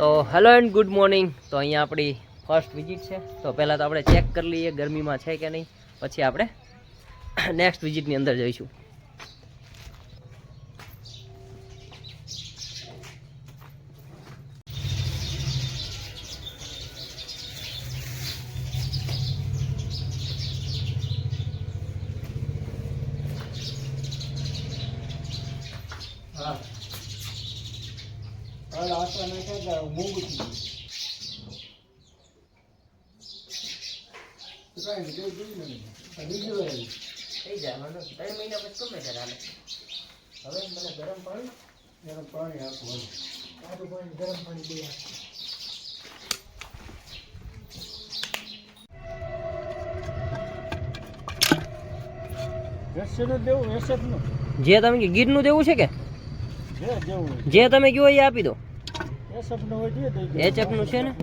તો hello and good morning તો અહીંયા આપણી ફર્સ્ટ વિઝિટ છે. તો પહેલાં તો આપણે ચેક કરી લઈએ ગરમીમાં છે કે નહીં. પછી આપણે નેક્સ્ટ વિઝિટની અંદર જઈશું. હા. હાલ આટલા નાખ્યા હતા મોંઘું થઈ ગયું તો કાંઈ નહીં કઈ જોયું નહીં. આ વાર થઈ જાય વાંધો ત્રણ મહિના પછી ગમે ત્યારે હાલે. હવે મને ગરમ પાણી. ગરમ પાણી આપવું સાદું પાણી ગરમ પાણી બે વેસનું જે તમે ગીરનું દેવું છે કે? જે જે તમે કહો એ આપી દો. HF નું છે ને?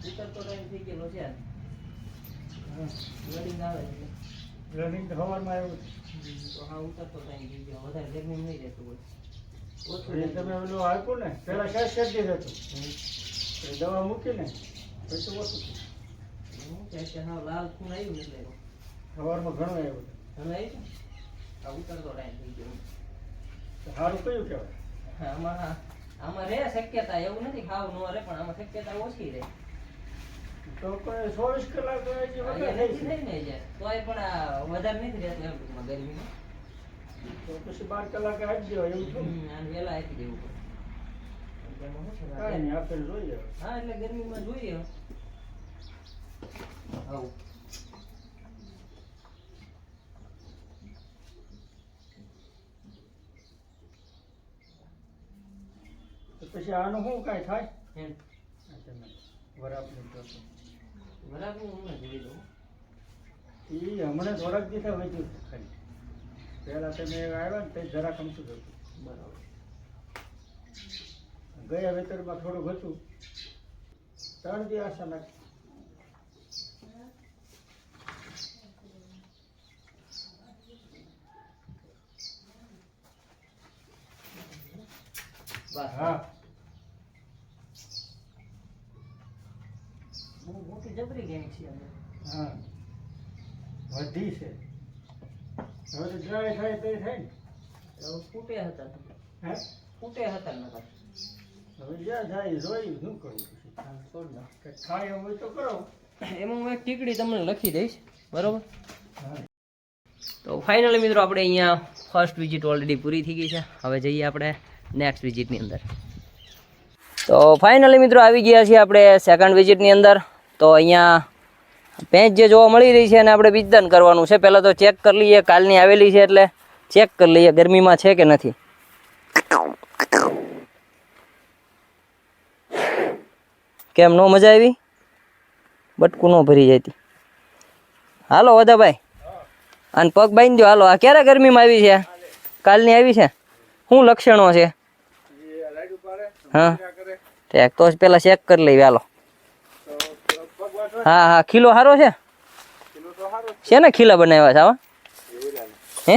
ઉતરતો ટાઈમ થઈ ગયેલો છે. લોડિંગ આવે એટલે રનિંગ સવારમાં આવ્યું તો હા ઉતરતો ટાઈમ થઈ ગયો વધારે ગરમી નહીં રહેતું હોય તમે ઓલું આપ્યું ને, પેલા કેસ કરી દીધું હતું દવા મૂકીને પછી ઓછું. હું કહે છે હા લાલ ખૂણ આવ્યું એટલે સવારમાં ઘણું આવ્યું હવે આવ્યું? આ ઉતરતો ટાઈમ થઈ ગયો સારું કયું કહેવાય આમાં આમાં રહે શક્યતા, એવું નથી ખાવ ન રહે, પણ આમાં શક્યતા ઓછી રહે તો કોઈ ચોવીસ કલાક તો હજી વધારે થઈ થઈ ને જે તોય પણ આ વધારે નથી રહેતું એમ ટૂંકમાં ગરમીમાં. તો પછી બાર કલાકે આપી દેવાય એવું હમ, આને વહેલા આપી દેવું પડે. એમાં શું છે કાંઈ નહીં આપેલ જોઈએ હા એટલે ગરમીમાં જોઈએ તો પછી આનું શું કાંઈ થાય. વરાપનું તો. બરાબર હું જોઈ લઉં ઈ હમણાં થોડાક દિવસે વધ્યું છે ખાલી. પહેલાં તમે આવ્યા ને તે જરાક અમથું હતું બરાબર ગયા વેતરમાં થોડું હતું. ત્રણ દિવસ બસ. હા. જબરી ગઈ છે હા. વધી છે. હવે તો ડ્રાય થાય તે થાય ને. ફૂટે હતા હે? ફૂટે હતા નકર હવે જ્યાં જાય જોઈ શું કરવું છોડ ના ખાય હોય તો કરો. એમાં હું એક ટીકડી તમને લખી દઈશ બરોબર? તો ફાઇનલી મિત્રો આપણે અહીંયા ફર્સ્ટ વિઝિટ ઓલરેડી પૂરી થઈ ગઈ છે. હવે જઈએ આપણે નેક્સ્ટ વિઝિટની અંદર. તો ફાઇનલી મિત્રો આવી ગયા છીએ આપણે સેકન્ડ વિઝિટની અંદર. તો અહીંયા પેંચ જે જોવા મળી રહી છે અને આપણે બીજદાન કરવાનું છે. પહેલાં તો ચેક કરી લઈએ કાલની આવેલી છે એટલે ચેક કરી લઈએ ગરમીમાં છે કે નથી. કેમ નો મજા આવી? બટકું નો ભરી જતી હાલો વદાભાઈ. અને પગ બાંધી દો હાલો આ ક્યારે ગરમીમાં આવી છે? કાલની આવી છે? શું લક્ષણો છે? હા. ટેક તો પહેલાં ચેક કરી લઈએ. હાલો. હા હા. ખીલો સારો છે? છે ને ખીલા બનાવ્યા છે આવા હે?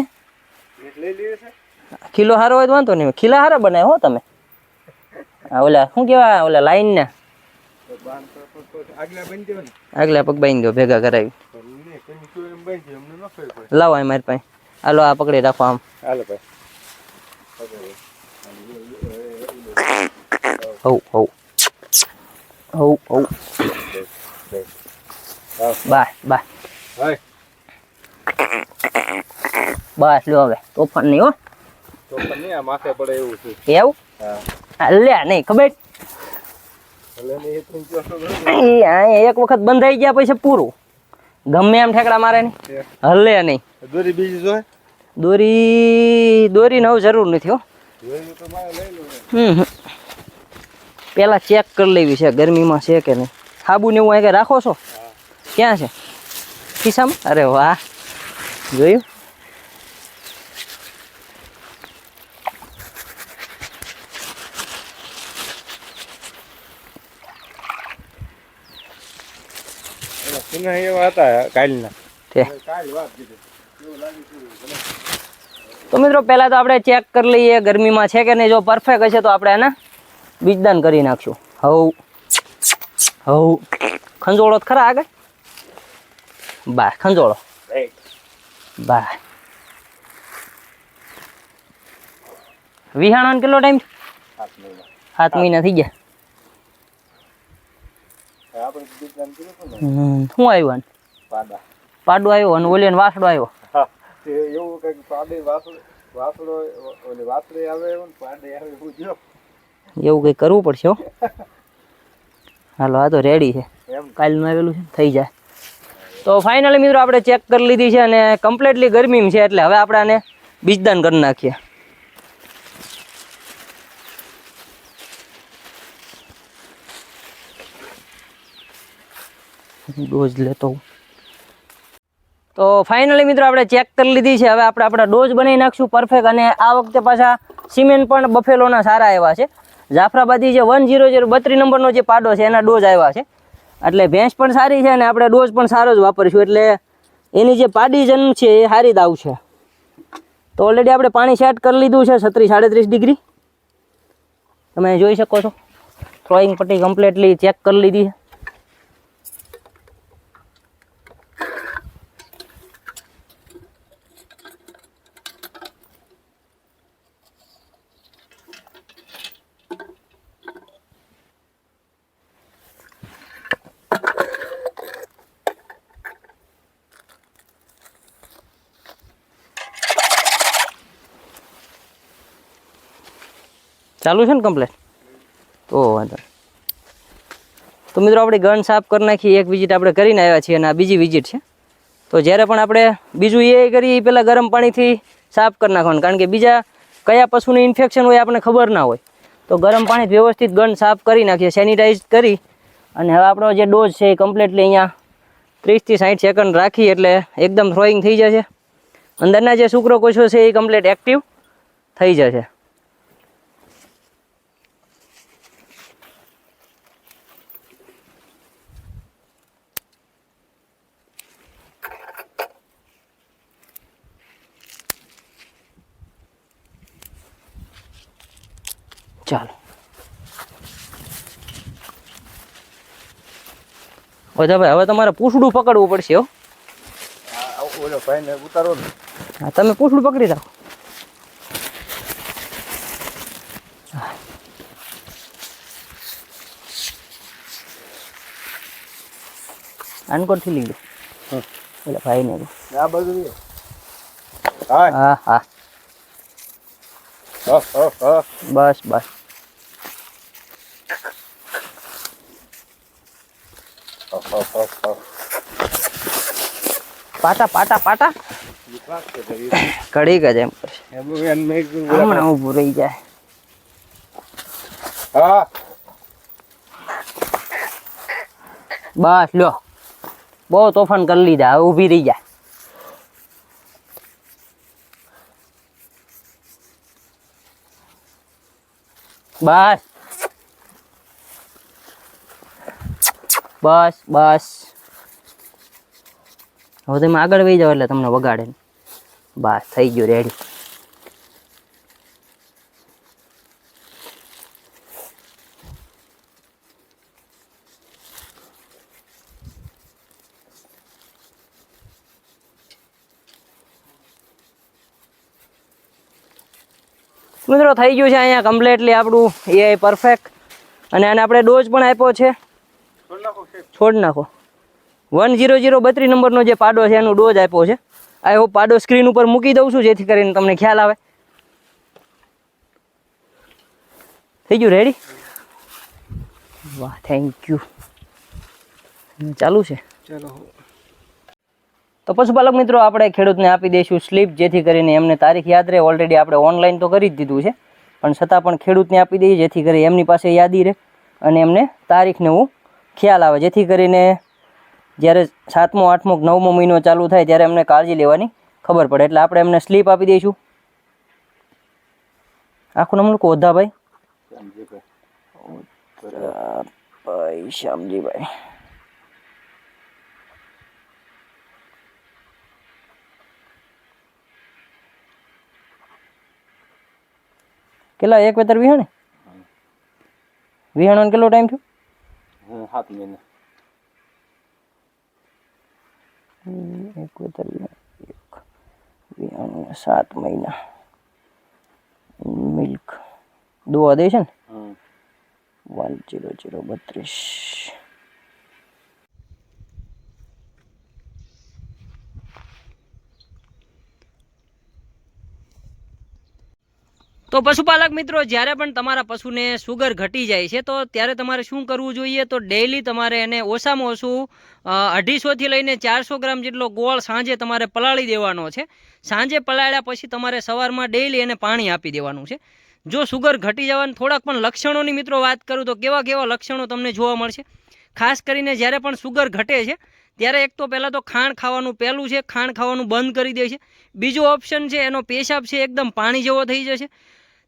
ખીલો સારો હોય તો વાંધો નહીં. ખીલા સારા બનાવ્યા, હો તમે? હા ઓલા, શું કેવા ઓલા લાઈન ને આગલા પગ બાંધી દો ભેગા કરાવી. લાવો અહીં મારી પાસે. હાલો, આ પકડી રાખો આમ. હાલો ભાઈ હવ હવ હવ હવ બાય હાય બસ લ્યો હવે. તોફાન નહીં હો. તોફાન નહીં આ માથે પડે એવું છે. એવું? લે નહીં ખબર? ને એક વખત બંધાઈ ગયા પછી પૂરું. ગમે એમ ઠેકડા મારે નહીં. એ હલે નહીં. દોરી બીજી જોઈએ દોરી દોરી નવ જરૂર નથી હો. લો હમ. પેલા ચેક કરી લેવી છે ગરમીમાં છે કે નહીં? સાબુ ને એવું અહીંયા રાખો છો? ક્યાં છે? ખિસ્સામાં? અરે વાહ. જોયું? એવા હતા કાલના. તો. મિત્રો પહેલાં તો આપણે ચેક કરી લઈએ ગરમીમાં છે કે નહીં. જો પરફેક્ટ હશે તો આપણે એને બીજદાન કરી નાખશું. હવ. હવ. ખંજોળો ખરા આગળ? બા ખંજોળો. બા વિહાણો કેટલો ટાઈમ સાત મહિના. થઈ ગયા. શું આવ્યું? પાડા. પાડો આવ્યો અને ઓલી વાસડો આવ્યો. હા એવું કંઈક પાડે વાસળો વાસળો ઓલી વાસળી આવે પાડે આવે એવું કંઈ કરવું પડશે હો. હાલો આ તો રેડી છે. કાલનું આવેલું છે થઈ જાય. તો ફાઇનલી મિત્રો આપણે ચેક કરી લીધી છે અને કમ્પ્લીટલી ગરમી છે એટલે હવે આપણે આને બીજદાન કરી નાખીએ. ડોઝ લેતો હું. તો ફાઇનલી મિત્રો આપણે ચેક કરી લીધી છે. હવે આપણે આપણા ડોઝ બનાવી નાખશું પરફેક્ટ અને આ વખતે પાછા સિમેન્ટ પણ બફેલોના સારા એવા છે. જાફરાબાદી જે વન ઝીરો ઝીરો બત્રીસ નંબરનો જે પાડો છે, એના ડોઝ આવ્યા છે. એટલે ભેંસ પણ સારી છે અને આપણે ડોઝ પણ સારો જ વાપરીશું. એટલે એની જે પાડી જન્મ છે, એ સારી દાવ છે તો ઓલરેડી આપણે પાણી સેટ કરી લીધું છે, છત્રીસ સાડત્રીસ ડિગ્રી. તમે જોઈ શકો છો. થ્રોઈંગ પટ્ટી કમ્પ્લીટલી ચેક કરી લીધી છે. ચાલુ છે ને કમ્પ્લેટ તો વાંધો. તો મિત્રો આપણે ગન સાફ કરી નાખી, એક વિઝિટ આપણે કરીને આવ્યા છીએ અને આ બીજી વિઝિટ છે. તો જ્યારે પણ આપણે બીજું એ કરીએ, એ પહેલાં ગરમ પાણીથી સાફ કરી નાખવાનું. કારણ કે બીજા કયા પશુને ઇન્ફેક્શન હોય આપણને ખબર ના હોય. તો ગરમ પાણી વ્યવસ્થિત ગન સાફ કરી નાખીએ સેનિટાઈઝ કરી. અને હવે આપણો જે ડોઝ છે એ કમ્પ્લીટલી અહીંયા ત્રીસથી સાઠ સેકન્ડ રાખી એટલે એકદમ થ્રોઈંગ થઈ જશે. અંદરના જે શુક્રકોષો છે એ કમ્પ્લીટ એક્ટિવ થઈ જશે. ચાલો. ઓજાભાઈ હવે તમારે પૂછડું પકડવું પડશે હો. ઓલો ભાઈને ઉતારો ને હા તમે પૂછડું પકડી રાખો. અનકોટથી લીધું? એટલે ભાઈને આ બાજુ હા હા. બસ બસ હા હા હા પાટા પાટા પાટા વિશ્વાસ છે કરી ઘડીક જ એમ કરશે એમ એમ મેં કીધું હમણાં ઊભું રહી જાય હા બસ લ્યો બહુ તોફાન કરી લીધા હવે ઊભી રહી જાય બસ. બસ બસ. હવે તમે આગળ વહી જાઓ એટલે તમને વગાડે. બસ, થઈ ગયું રેડી મિત્રો, થઈ ગયું છે અહીંયા કમ્પ્લીટલી આપણું એ પરફેક્ટ અને આને આપણે ડોઝ પણ આપ્યો છે. છોડ નાખો. વન ઝીરો ઝીરો બત્રીસ નંબરનો જે પાડો છે, એનો ડોઝ આપ્યો છે. આઈ હું પાડો સ્ક્રીન ઉપર મૂકી દઉં છું, જેથી કરીને તમને ખ્યાલ આવે. થઈ ગયું રેડી વાહ થેન્ક યુ ચાલુ છે. ચાલો તો પશુપાલક મિત્રો આપણે ખેડૂતને આપી દઈશું સ્લીપ જેથી કરીને એમને તારીખ યાદ રહે. ઓલરેડી આપણે ઓનલાઈન તો કરી જ દીધું છે પણ છતાં પણ ખેડૂતને આપી દઈએ જેથી કરી એમની પાસે યાદી રહે અને એમને તારીખને હું ખ્યાલ આવે. જેથી કરીને જ્યારે સાતમો આઠમો નવમો મહિનો ચાલુ થાય ત્યારે એમને કાળજી લેવાની ખબર પડે. એટલે આપણે એમને સ્લીપ આપી દઈશું. આખું નામ લખો ઓધાભાઈ. ભાઈ શ્યામજીભાઈ. કેટલા એક વેતર વિહાણે? વિહાણવાનો કેટલો ટાઈમ થયો? સાત મહિના. એક વેતર એક વિહાણું સાત મહિના. મિલ્ક દોવા દે છે ને? વન જીરો જીરો બત્રીસ. તો પશુપાલક મિત્રો, જ્યારે પણ તમારા પશુને સુગર ઘટી જાય છે, તો ત્યારે તમારે શું કરવું જોઈએ? તો ડેઈલી તમારે એને ઓછામાં ઓછું અઢીસોથી લઈને ચારસો ગ્રામ જેટલો ગોળ સાંજે તમારે પલાળી દેવાનો છે. સાંજે પલાળ્યા પછી તમારે સવારમાં ડેઈલી એને પાણી આપી દેવાનું છે. જો સુગર ઘટી જવાના, થોડાક પણ લક્ષણોની મિત્રો વાત કરું, તો કેવા કેવા લક્ષણો તમને જોવા મળશે? ખાસ કરીને જ્યારે પણ સુગર ઘટે છે, ત્યારે એક તો પહેલાં તો ખાંડ ખાવાનું પહેલું છે, ખાંડ ખાવાનું બંધ કરી દે છે. બીજો ઓપ્શન છે, એનો પેશાબ છે, એકદમ પાણી જેવો થઈ જશે.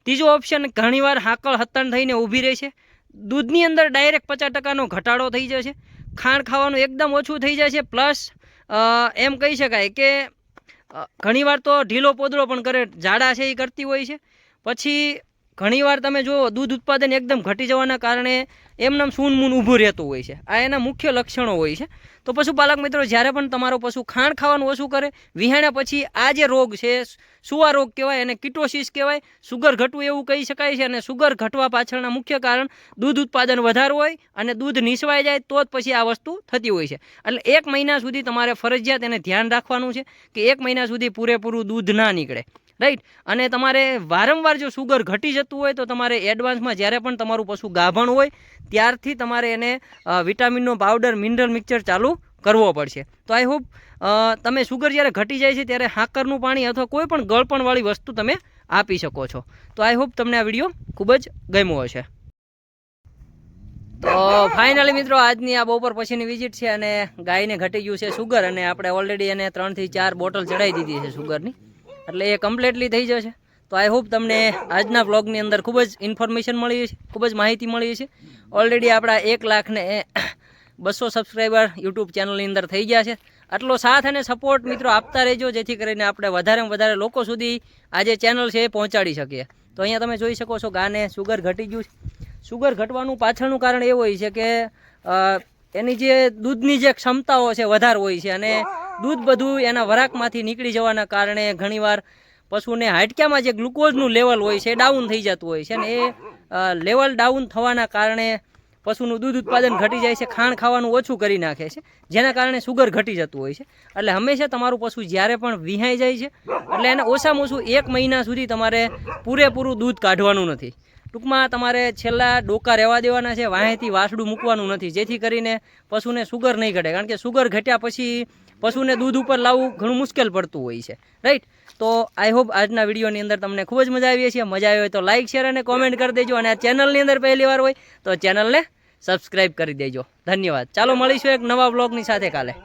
ત્રીજો ઓપ્શન ઘણીવાર હાકળ હતણ થઈને ઊભી રહે છે. દૂધની અંદર ડાયરેક્ટ પચાસ ટકાનો ઘટાડો થઈ જશે. ખાંડ ખાવાનું એકદમ ઓછું થઈ જશે. પ્લસ એમ કહી શકાય કે ઘણીવાર તો ઢીલો પોદળો પણ કરે, જાડા છે એ કરતી હોય છે. પછી ઘણીવાર તમે જુઓ, દૂધ ઉત્પાદન એકદમ ઘટી જવાના કારણે એમનેમ સૂન મૂન ઊભું રહેતું હોય છે. આ એના મુખ્ય લક્ષણો હોય છે. તો પશુપાલક મિત્રો, જ્યારે પણ તમારો પશુ ખાંડ ખાવાનું ઓછું કરે વિહાણ્યા પછી આ જે રોગ છે, સુવા રોગ કહેવાય, એને કિટોસિસ કહેવાય, સુગર ઘટવું એવું કહી શકાય છે અને સુગર ઘટવા પાછળના મુખ્ય કારણ દૂધ ઉત્પાદન વધારવું હોય અને દૂધ નિસવાઈ જાય તો જ પછી આ વસ્તુ થતી હોય છે. એટલે એક મહિના સુધી તમારે ફરજિયાત એને ધ્યાન રાખવાનું છે કે એક મહિના સુધી પૂરેપૂરું દૂધ ના નીકળે. રાઈટ અને તમારે વારંવાર જો સુગર ઘટી જતું હોય તો તમારે એડવાન્સમાં જ્યારે પણ તમારું પશુ ગાભણ હોય, ત્યારથી તમારે એને વિટામિનનો પાવડર મિનરલ મિક્સચર ચાલુ કરવો પડશે. તો આઈ હોપ તમે સુગર જ્યારે ઘટી જાય છે ત્યારે હાકરનું પાણી અથવા કોઈ પણ ગળપણવાળી વસ્તુ તમે આપી શકો છો. તો આઈ હોપ તમને આ વીડિયો ખૂબ જ ગમ્યો હશે. તો ફાઇનલી મિત્રો, આજની આ બપોર પછીની વિઝિટ છે અને ગાયને ઘટી ગયું છે સુગર અને આપણે ઓલરેડી એને ત્રણથી ચાર બોટલ ચડાવી દીધી છે સુગરની એટલે એ કમ્પ્લીટલી થઈ જશે. તો આઈ હોપ તમને આજના બ્લોગની અંદર ખૂબ જ ઇન્ફોર્મેશન મળી છે ખૂબ જ માહિતી મળી છે ઓલરેડી આપણા એક લાખને બસો સબસ્ક્રાઈબર યુટ્યુબ ચેનલની અંદર થઈ ગયા છે. આટલો સાથ અને સપોર્ટ મિત્રો આપતા રહેજો, જેથી કરીને આપણે વધારેમાં વધારે લોકો સુધી આ જે ચેનલ છે એ પહોંચાડી શકીએ. તો અહીંયા તમે જોઈ શકો છો ગાને સુગર ઘટી ગયું છે. સુગર ઘટવાનું પાછળનું કારણ એ હોય છે કે એની જે દૂધની જે ક્ષમતાઓ છે વધારે હોય છે અને દૂધ બધું એના વરાકમાંથી નીકળી જવાના કારણે ઘણીવાર પશુને હાડક્યામાં જે ગ્લુકોઝનું લેવલ હોય છે એ ડાઉન થઈ જતું હોય છે અને એ લેવલ ડાઉન થવાના કારણે પશુનું દૂધ ઉત્પાદન ઘટી જાય છે ખાણ ખાવાનું ઓછું કરી નાખે છે, જેના કારણે સુગર ઘટી જતું હોય છે. એટલે હંમેશા તમારું પશુ જ્યારે પણ વિહાઈ જાય છે, એટલે એને ઓછામાં ઓછું એક મહિના સુધી તમારે પૂરેપૂરું દૂધ કાઢવાનું નથી. ટૂંકમાં તમારે છેલ્લા ડોકા રહેવા દેવાના છે, વાંહેથી વાસડું મૂકવાનું નથી, જેથી કરીને પશુને સુગર નહીં ઘટે. કારણ કે સુગર ઘટ્યા પછી પશુને દૂધ ઉપર લાવવું ઘણું મુશ્કેલ પડતું હોય છે રાઈટ તો આઈ હોપ આજના વિડીયોની અંદર તમને ખૂબ જ મજા આવી છે મજા આવી હોય તો લાઇક શેર અને કોમેન્ટ કરી દેજો. અને આ ચેનલની અંદર પહેલી વાર હોય તો ચેનલને સબસ્ક્રાઈબ કરી દેજો. ધન્યવાદ. ચાલો મળીશું એક નવા બ્લોગની સાથે કાલે.